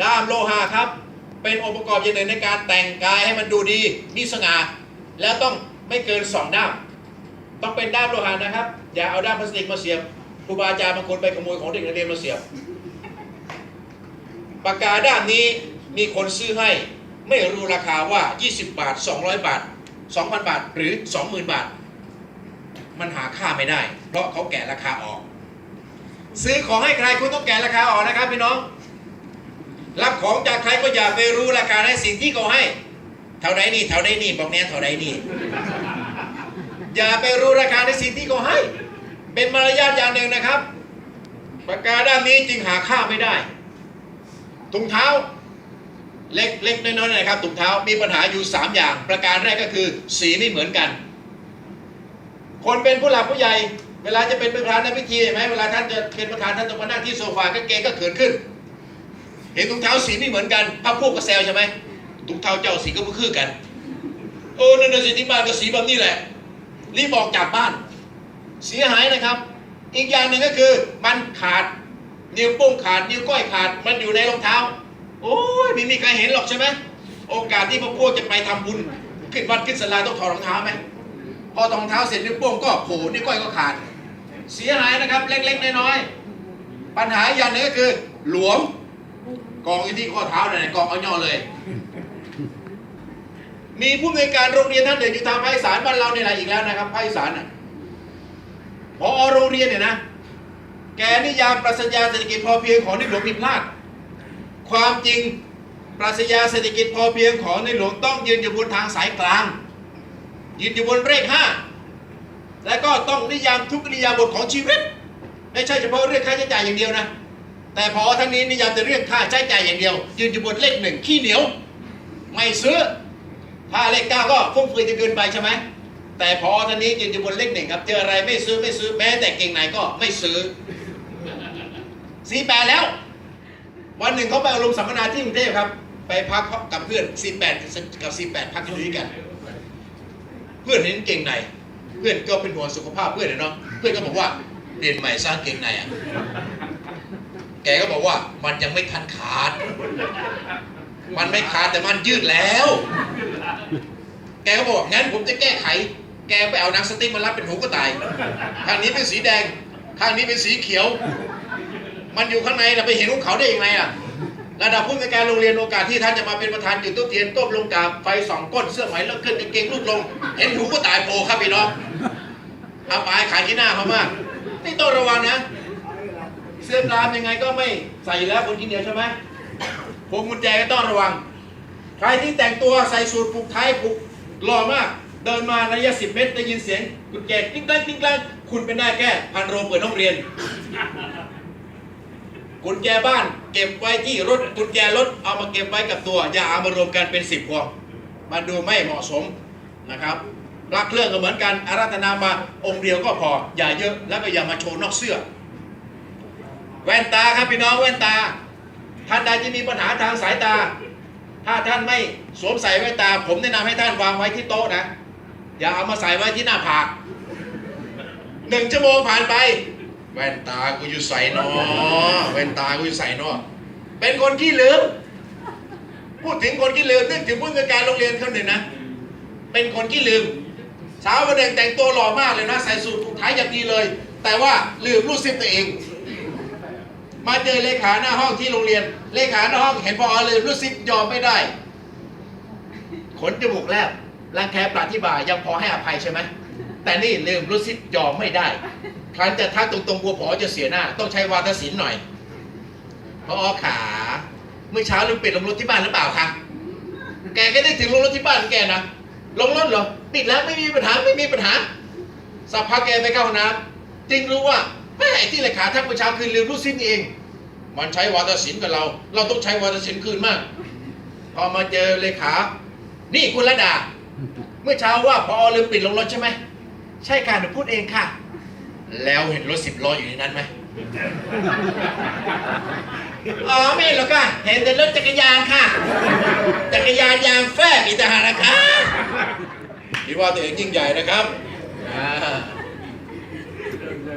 ด้ามโลหะครับ เป็นองค์ประกอบอย่างหนึ่งในการแต่งกายให้มันดูดีมีสง่าแล้วต้องไม่เกินสองด้าม ต้องเป็นด้ามโลหะนะครับ อย่าเอาด้ามพลาสติกมาเสียบครูบาอาจารย์บางคนไปขโมยของเด็กนักเรียนมาเสียบปากกาด้ามนี้มีคนซื้อให้ไม่รู้ราคาว่า 20 บาท 200 บาท 2,000 บาทหรือ 20,000 บาท มันหาค่าไม่ได้ เพราะเขาแกะราคาออก ซื้อของให้ใครคุณต้องแกะราคาออกนะครับพี่น้อง รับของจากใครก็อย่าไปรู้ราคาในสิ่งที่เขาให้ เท่าใดนี่ เท่าใดนี่บอกแน่เท่าใดนี่ อย่าไปรู้ราคาในสิ่งที่เขาให้ เป็นมารยาทอย่างหนึ่งนะครับปากกาด้านนี้จึงหาค่าไม่ได้ถุงเท้าเล็กเล็กน้อยๆนะครับถุงเท้ามีปัญหาอยู่ 3 อย่าง ประการแรกก็คือ สีไม่เหมือนกัน คนเป็นผู้หลักผู้ใหญ่ เวลาจะเป็นประธานในพิธีเห็นไหมเวลาท่านจะเป็นประธานท่านต้องมานั่งที่โซฟากางเกงก็เขินขึ้น เห็นถุงเท้าสีไม่เหมือนกันพับพวกกับแซวใช่ไหมถุงเท้าเจ้าสีก็ไม่คือกัน โอ้นั่นน่ะสิที่บ้านก็สีแบบนี้แหละรีบออกจากบ้าน เสียหายนะครับ อีกอย่างหนึ่งก็คือมันขาดนิ้วโป้งขาดนิ้วก้อยขาดมันอยู่ในรองเท้า โอ้ยไม่มีใครเห็นหรอกใช่ไหมโอกาสที่พวกพวกจะไปทำบุญขึ้นวัดขึ้นศาลาต้องถอดรองเท้าไหมพอถอดรองเท้าเสร็จนิ้วโป้งก็โผล่นิ้วก้อยก็ขาด เสียหายนะครับเล็กๆน้อยๆปัญหาอย่างหนึงก็คือหลวม กองอยู่ที่ข้อเท้าเนี่ยกองเอาย่อเลย มีผู้อำนวยการโรงเรียนท่านหนึ่งอยู่ทางภาคอีสานบ้านเราเนี่ยแหละอีกแล้วนะครับภาคอีสานน่ะพอโรงเรียนเนี่ยนะ แกนิยามปรัชญาเศรษฐกิจพอเพียงของในหลวงผิดพลาด ความจริงปรัชญาเศรษฐกิจพอเพียงของในหลวงต้องยืนอยู่บนทางสายกลาง ยืนอยู่บนเลขห้าและก็ต้องนิยามทุกนิยามบทของชีวิต ไม่ใช่เฉพาะเรื่องค่าใช้จ่ายอย่างเดียวนะ แต่พอท่านนี้นิยามแต่เรื่องค่าใช้จ่ายอย่างเดียว ยืนอยู่บนเลขหนึ่งขี้เหนียว ไม่ซื้อ ถ้าเลขเก้าก็ฟุ่มเฟือยจะเกินไปใช่ไหมแต่พอท่านนี้ยืนอยู่บนเลขหนึ่งครับ เจออะไรไม่ซื้อไม่ซื้อแม้แต่เก่งไหนก็ไม่ซื้อสี่แปดแล้ว วันหนึ่งเขาไปอารมณ์สัมมนาที่กรุงเทพครับ ไปพักกับเพื่อนสี่แปดกับสี่แปดพักอยู่ด้วยกัน เพื่อนเห็นเก่งในเพื่อนก็เป็นห่วงสุขภาพเพื่อนเนาะเพื่อนก็บอกว่าเปลี่ยนใหม่สร้างเก่งในอะ แกก็บอกว่ามันยังไม่ทันขาด มันไม่ขาดแต่มันยืดแล้ว แกก็บอกงั้นผมจะแก้ไข แกไปเอาหนังสติ๊กมารับเป็นหูก็ตายข้างนี้เป็นสีแดงข้างนี้เป็นสีเขียว มันอยู่ข้างในนะไปเห็นของเขาได้ยังไงอะระดับผู้ในการโรงเรียนโอกาสที่ท่านจะมาเป็นประธานจุดตู้เทียนก้มลงกาบไฟสองก้นเสื้อไหมแล้วขึ้นกางเกงรูดลง เห็นหูก็ตายโผล่ครับพี่น้องอับอายขายที่หน้าเขามากนี่ต้องระวังนะ เสื้อกรามยังไงก็ไม่ใส่แล้วคนกินเหนียวใช่ไหมพวงกุญแจก็ต้องระวัง ใครที่แต่งตัวใส่สูทผูกไทยผูกหล่อมาก เดินมาระยะสิบเมตรได้ยินเสียงกุญแจกิ้งกลางกิ้งกลางคุณเป็นได้แค่พันโรงเปิดห้องเรียน กุญแจบ้านเก็บไว้ที่รถกุญแจรถเอามาเก็บไว้กับตัว อย่าเอามารวมกันเป็นสิบพวงมันดูไม่เหมาะสมนะครับพระเครื่องก็เหมือนกันอาราธนามาองค์เดียวก็พอ อย่าเยอะแล้วก็อย่ามาโชว์นอกเสื้อ แว่นตาครับพี่น้องแว่นตา ท่านใดที่มีปัญหาทางสายตา ถ้าท่านไม่สวมใส่แว่นตา ผมแนะนำให้ท่านวางไว้ที่โต๊ะนะ อย่าเอามาใส่ไว้ที่หน้าผากหนึ่งชั่วโมงผ่านไป แว่นตากูอยู่ใส่นอแว่นตากูอยู่ใส่นอเป็นคนขี้ลืมพูดถึงคนขี้ลืมนึกถึงผู้อำนวยการโรงเรียนคนหนึ่งนะ เป็นคนขี้ลืมเช้าวันหนึ่งแต่งตัวหล่อมากเลยนะใส่สูทผูกไทยอย่างดีเลย แต่ว่าลืมรูดซิปตัวเอง มาเจอเลขาหน้าห้องที่โรงเรียน เลขาหน้าห้องเห็นพอเลืมรูดซิปยอมไม่ได้ ขนจมูกแลบรังแคปราธิบายยังพอให้อภัยใช่ไหมแต่นี่ลืมรูดซิปยอมไม่ได้ครั้นจะทักตรงๆกลัวผอจะเสียหน้า ต้องใช้วาทศิลป์หน่อยพอขาเมื่อเช้าลืมปิดลงรถที่บ้านหรือเปล่าคะแกก็ได้ถึงลงรถที่บ้านแกนะลงรถเหรอปิดแล้วไม่มีปัญหาไม่มีปัญหาสักพักแกไปเข้าห้องน้ำจึงรู้ว่า ม่ไอ้ที่เลขาทักเมื่อเช้าคือลืมรูดซิปนี่เอง มันใช้วาทศิลป์กับเรา เราต้องใช้วาทศิลป์คืนมาก พอมาเจอเลขา นี่คุณระดา เมื่อเช้าว่าพอลืมปิดลงรถใช่ไหม ใช่ค่ะหนูพูดเองค่ะ แล้วเห็นรถสิบล้ออยู่ในนั้นไหมอ๋อไม่เห็นหรอกค่ะ เห็นแต่รถจักรยานค่ะ จักรยานยางแฟบอีกต่างหากนะคะคิดว่าตัวเองยิ่งใหญ่นะครับอ่า